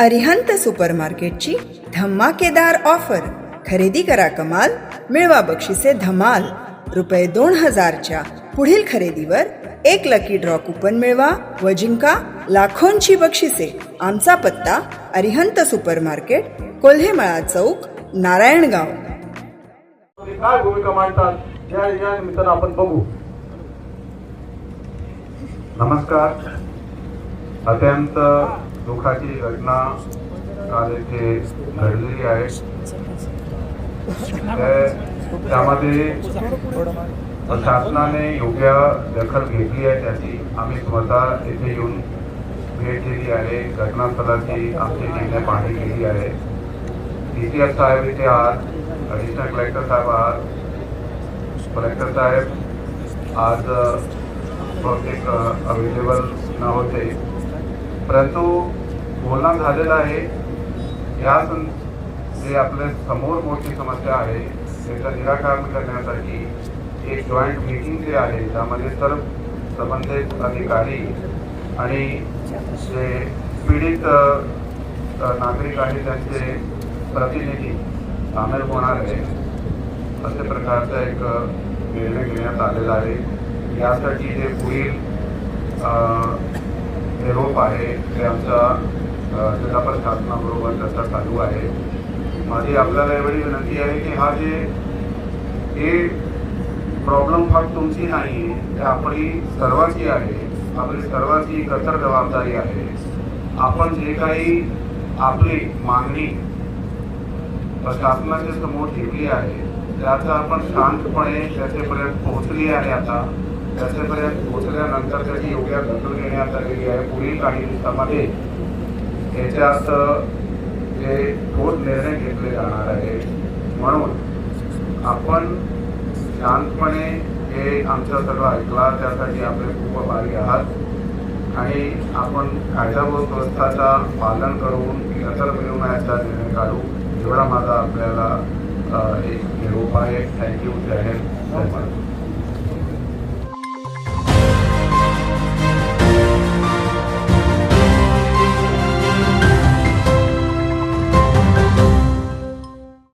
अरिहंत सुपरमार्केटची धमाकेदार ऑफर. खरेदी करा कमाल मिळवा बक्षिसे धमाल. रुपये दोन हजारच्या पुढील खरेदीवर एक लकी ड्रॉ कुपन मिळवा व जिंका लाखोंची बक्षिसे. आमचा पत्ता अरिहंत सुपरमार्केट कोल्हेमळा चौक नारायणगाव. काय भूमिका मांडतात या या निमित्तानं आपण बघू. नमस्कार. अत्यंत दुःखाची घटना काल इथे घडलेली आहे. त्यामध्ये शासनाने योग्य दखल घेतली आहे त्याची. आम्ही स्वतः येथे येऊन भेट दिली आहे. घटनास्थळाची आमची टीमने पाहणी केली आहे. डी सी एफ साहेब इथे आज ॲडिशनल कलेक्टर साहेब आज कलेक्टर साहेब आज बहुतेक अवेलेबल न होते. परंतु बोलणं झालेलं आहे. या सं जे आपल्यासमोर मोठी समस्या आहे त्याचं निराकरण करण्यासाठी एक जॉईंट मीटिंग जे आहे त्यामध्ये सर्व संबंधित अधिकारी आणि जे पीडित नागरिक आहेत त्यांचे प्रतिनिधी सामील होणार आहे. अशा प्रकारचा एक निर्णय घेण्यात आलेला आहे. यासाठी जे पुढील अ, निरोप आहे. ते आमच्या जिल्हा प्रशासनाबरोबर चर्चा चालू आहे. माझी आपल्याला एवढी विनंती आहे की हा जे हे प्रॉब्लेम फक्त तुमची नाही ते आपली सर्वांची आहे. आपली सर्वांची कतर जबाबदारी आहे. आपण जे काही आपली मागणी शासनाच्या समोर ठेवली आहे त्याचा आपण शांतपणे त्याचे पर्यंत पोहोचली आहे आता. त्याच्यापर्यंत पोहोचल्यानंतर त्याची योग्य दखल घेण्यात आलेली आहे पुढील काही दिवसामध्ये त्याच्यात जे ठोस निर्णय घेतले जाणार आहे म्हणून आपण शांतपणे हे आमचं सगळं ऐकला त्यासाठी आपले खूप आभारी आहात. आणि आपण कायदा व व्यवस्थाचा पालन करून दखल मिळवण्याचा निर्णय काढू. एवढा माझा आपल्याला एक निरोप आहे. Thank you Jai Hind. धन्यवाद.